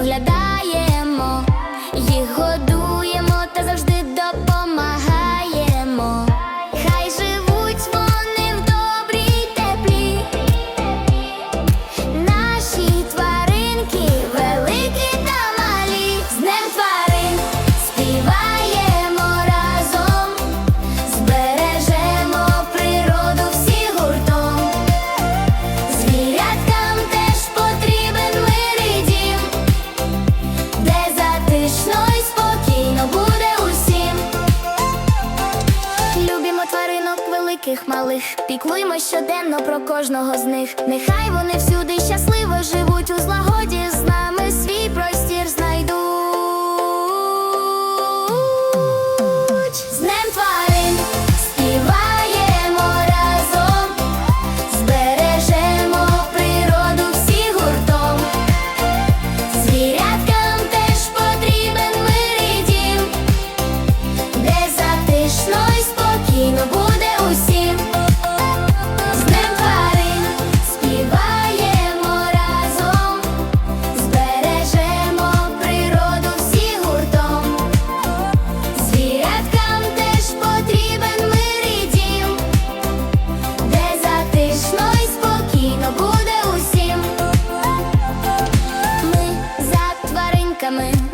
доглядаємо їх годину. таких малих. Піклуймо щоденно про кожного з них. Нехай вони всюди щасливо живуть у злагоді з нами.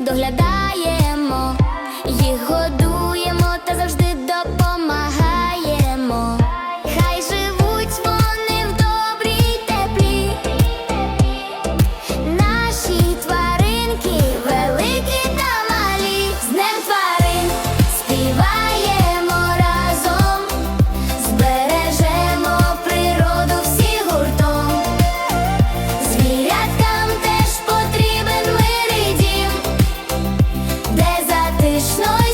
доглядає. No.